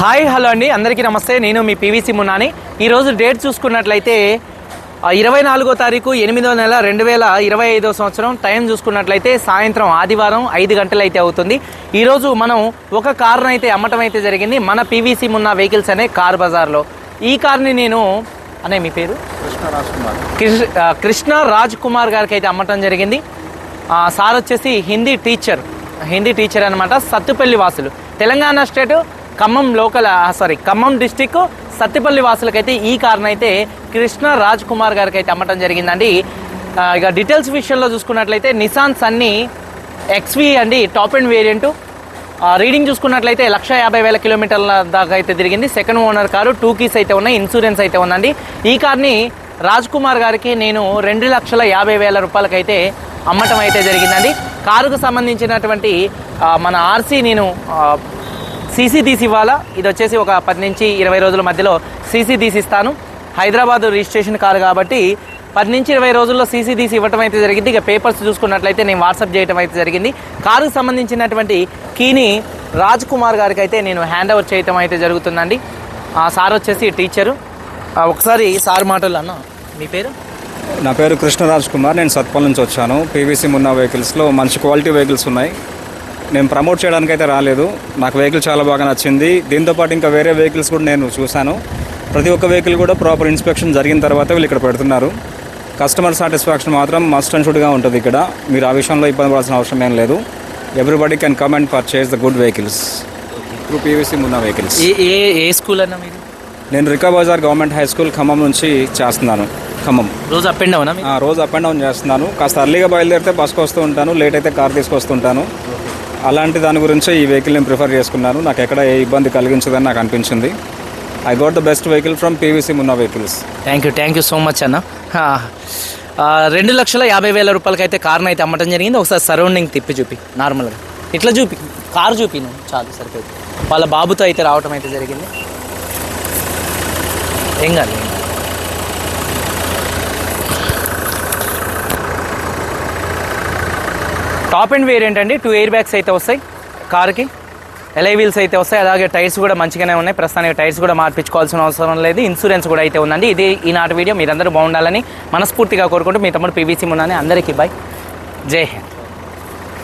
Hi hello అండి. అందరికీ నమస్తే. నేను మీ పీవీసీ మున్నాని. ఈరోజు డేట్ చూసుకున్నట్లయితే ఇరవై నాలుగో తారీఖు ఎనిమిదో నెల రెండు వేల ఇరవై ఐదో సంవత్సరం. టైం చూసుకున్నట్లయితే సాయంత్రం ఆదివారం ఐదు గంటలు అయితే అవుతుంది ఈరోజు మనం ఒక కార్ను అయితే అమ్మటం అయితే జరిగింది. మన పీవీసీ మున్న వెహికల్స్ అనే కార్ బజార్లో. ఈ కార్ని నేను అనే మీ పేరు? కృష్ణ రాజ్ కుమార్. కృష్ణ రాజ్ కుమార్ గారికి అయితే అమ్మటం జరిగింది. సార్ వచ్చేసి హిందీ టీచర్ హిందీ టీచర్ అనమాట సత్తుపల్లి వాసులు. Telangana state Khammam local sorry Khammam district Sathupalli వాసులకైతే ఈ కారును అయితే కృష్ణ రాజ్ కుమార్ గారికి అయితే అమ్మటం జరిగిందండి. ఇక డీటెయిల్స్ విషయంలో చూసుకున్నట్లయితే నిసాన్ సన్నీ ఎక్స్వి అండి టాప్ అండ్ వేరియంట్ రీడింగ్ చూసుకున్నట్లయితే లక్ష యాభై వేల కిలోమీటర్ల దాకా అయితే తిరిగింది. Second owner car two keys అయితే ఉన్నాయి ఇన్సూరెన్స్ అయితే ఉందండి. ఈ కార్ని రాజ్ కుమార్ గారికి నేను రెండు లక్షల యాభై వేల రూపాయలకైతే అమ్మటం అయితే జరిగిందండి. కారుకు సంబంధించినటువంటి మన ఆర్సీ నేను సీసీ తీసి ఇవ్వాలా? ఇది వచ్చేసి ఒక పది నుంచి ఇరవై రోజుల మధ్యలో సీసీ తీసి ఇస్తాను. హైదరాబాద్ రిజిస్ట్రేషన్ కారు కాబట్టి పది నుంచి ఇరవై రోజుల్లో సీసీ తీసి ఇవ్వటం అయితే జరిగింది. ఇక పేపర్స్ చూసుకున్నట్లయితే నేను వాట్సాప్ చేయటం అయితే జరిగింది. కారుకు సంబంధించినటువంటి కీని రాజ్ కుమార్ గారికి అయితే నేను హ్యాండ్ ఓవర్ చేయటం అయితే జరుగుతుందండి. ఆ సార్ వచ్చేసి టీచరు. ఒకసారి సార్ మాటలు అన్న మీ పేరు? నా పేరు కృష్ణరాజ్ కుమార్. నేను సత్పల్ నుంచి వచ్చాను. పీవీసీ మున్న వెహికల్స్లో మంచి క్వాలిటీ వెహికల్స్ ఉన్నాయి. నేను ప్రమోట్ చేయడానికి అయితే రాలేదు. నాకు వెహికల్ చాలా బాగా నచ్చింది. దీంతో పాటు ఇంకా వేరే వెహికల్స్ కూడా నేను చూశాను. ప్రతి ఒక్క వెహికల్ కూడా ప్రాపర్ ఇన్స్పెక్షన్ జరిగిన తర్వాత వీళ్ళు ఇక్కడ పెడుతున్నారు. కస్టమర్ సాటిస్ఫాక్షన్ మాత్రం మస్ట్ అండ్ షుడ్గా ఉంటుంది ఇక్కడ. మీరు ఆ విషయంలో ఇబ్బంది పడాల్సిన అవసరం ఏం లేదు. Everybody can come and purchase the good vehicles through PVC Munna vehicles ఏ ఏ స్కూల్ అన్న మీరు? నేను Rikab Bazar government high school Khammam నుంచి చేస్తున్నాను. ఖమ్మం. రోజు అప్ అండ్ డౌనా ఆ, రోజు అప్ అండ్ డౌన్ చేస్తున్నాను. కాస్త అర్లీగా బయలుదేరితే బస్కి వస్తూ ఉంటాను. లేట్ అయితే కార్ తీసుకొస్తుంటాను అలాంటి దాని గురించి ఈ వెహికల్ నేను ప్రిఫర్ చేసుకున్నాను. నాకు ఎక్కడ ఏ ఇబ్బంది కలిగించదని నాకు అనిపించింది. I got the best vehicle from PVC Munna vehicles thank you thank you so much అన్న. రెండు లక్షల యాభై వేల రూపాయలకి అయితే కార్ని అయితే అమ్మటం జరిగింది. ఒకసారి సరౌండింగ్ తిప్పి చూపి నార్మల్గా. ఇట్లా చూపి కారు చూపి చాలు సరిపోయింది. వాళ్ళ బాబుతో అయితే రావటం అయితే జరిగింది. ఏం ఏం కాదు. టాప్ అండ్ వేరియంట్ అండి టూ ఎయిర్ బ్యాగ్స్ అయితే వస్తాయి. కార్కి ఎలై వీల్స్ అయితే వస్తాయి. అలాగే టైర్స్ కూడా మంచిగానే ఉన్నాయి. ప్రస్తుతానికి టైర్స్ కూడా మార్పించుకోవాల్సిన అవసరం లేదు. ఇన్సూరెన్స్ కూడా అయితే ఉందండి. ఇది ఈనాటి వీడియో. మీరందరూ బాగుండాలని మనస్ఫూర్తిగా కోరుకుంటూ మీ తమ్ముడు పీవీసీ ఉన్నాను అందరికీ బాయ్ జై హింద్.